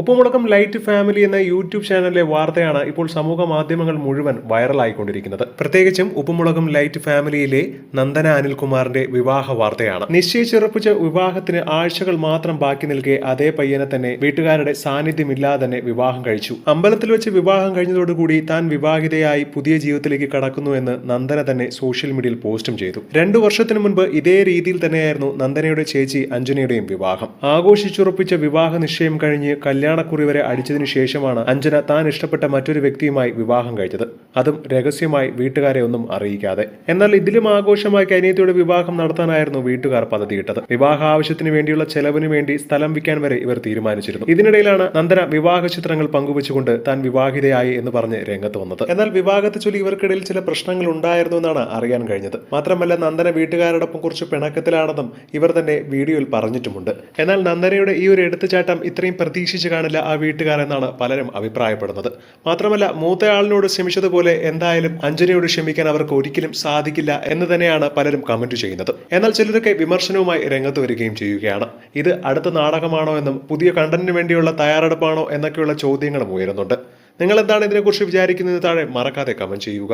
ഉപ്പുമുളക്കം light family എന്ന YouTube ചാനലിലെ വാർത്തയാണ് ഇപ്പോൾ സമൂഹ മാധ്യമങ്ങൾ മുഴുവൻ വൈറലായിക്കൊണ്ടിരിക്കുന്നത്. പ്രത്യേകിച്ചും ഉപ്പുമുളകം ലൈറ്റ് ഫാമിലിയിലെ നന്ദന അനിൽകുമാറിന്റെ വിവാഹ വാർത്തയാണ്. നിശ്ചയിച്ചുറപ്പിച്ച വിവാഹത്തിന് ആഴ്ചകൾ മാത്രം ബാക്കി നിൽക്കെ അതേ പയ്യനെ തന്നെ വീട്ടുകാരുടെ സാന്നിധ്യമില്ലാതെ തന്നെ വിവാഹം കഴിച്ചു. അമ്പലത്തിൽ വെച്ച് വിവാഹം കഴിഞ്ഞതോടുകൂടി താൻ വിവാഹിതയായി പുതിയ ജീവിതത്തിലേക്ക് കടക്കുന്നു എന്ന് നന്ദന തന്നെ സോഷ്യൽ മീഡിയയിൽ പോസ്റ്റും ചെയ്തു. രണ്ടു വർഷത്തിനു മുൻപ് ഇതേ രീതിയിൽ തന്നെയായിരുന്നു നന്ദനയുടെ ചേച്ചി അഞ്ജനയുടെയും വിവാഹം. ആഘോഷിച്ചുറപ്പിച്ച വിവാഹ നിശ്ചയം കഴിഞ്ഞ് കല്യാണക്കുറി വരെ അടിച്ചതിനു ശേഷമാണ് അഞ്ജന താൻ ഇഷ്ടപ്പെട്ട മറ്റൊരു വ്യക്തിയുമായി വിവാഹം കഴിച്ചത്. അതും രഹസ്യമായി വീട്ടുകാരെ ഒന്നും അറിയിക്കാതെ. എന്നാൽ ഇതിലും ആഘോഷമായി കനിയത്തിയുടെ വിവാഹം നടത്താനായിരുന്നു വീട്ടുകാർ പദ്ധതിയിട്ടത്. വിവാഹ ആവശ്യത്തിന് വേണ്ടിയുള്ള ചെലവിന് വേണ്ടി സ്ഥലം വിൽക്കാൻ വരെ ഇവർ തീരുമാനിച്ചിരുന്നു. ഇതിനിടയിലാണ് നന്ദന വിവാഹ ചിത്രങ്ങൾ പങ്കുവച്ചുകൊണ്ട് താൻ വിവാഹിതയായി എന്ന് പറഞ്ഞ് രംഗത്ത് വന്നത്. എന്നാൽ വിവാഹത്തെ ചൊല്ലി ഇവർക്കിടയിൽ ചില പ്രശ്നങ്ങൾ ഉണ്ടായിരുന്നു എന്നാണ് അറിയാൻ കഴിഞ്ഞത്. മാത്രമല്ല നന്ദന വീട്ടുകാരോടൊപ്പം കുറച്ച് പിണക്കത്തിലാണെന്നും ഇവർ തന്നെ വീഡിയോയിൽ പറഞ്ഞിട്ടുമുണ്ട്. എന്നാൽ നന്ദനയുടെ ഈ ഒരു എടുത്തുചാട്ടം ഇത്രയും പ്രതീക്ഷിച്ച് കാണില്ല ആ വീട്ടുകാരെന്നാണ് പലരും അഭിപ്രായപ്പെടുന്നത്. മാത്രമല്ല മൂത്തയാളിനോട് ക്ഷമിച്ചതുപോലെ എന്തായാലും അഞ്ജനയോട് ക്ഷമിക്കാൻ അവർക്ക് ഒരിക്കലും സാധിക്കില്ല എന്ന് തന്നെയാണ് പലരും കമന്റ് ചെയ്യുന്നത്. എന്നാൽ ചിലരൊക്കെ വിമർശനവുമായി രംഗത്ത് വരികയും ചെയ്യുകയാണ്. ഇത് അടുത്ത നാടകമാണോ എന്നും പുതിയ കണ്ടന്റിന് വേണ്ടിയുള്ള തയ്യാറെടുപ്പാണോ എന്നൊക്കെയുള്ള ചോദ്യങ്ങളും ഉയരുന്നുണ്ട്. നിങ്ങൾ എന്താണ് ഇതിനെക്കുറിച്ച് വിചാരിക്കുന്നത് താഴെ മറക്കാതെ കമന്റ് ചെയ്യുക.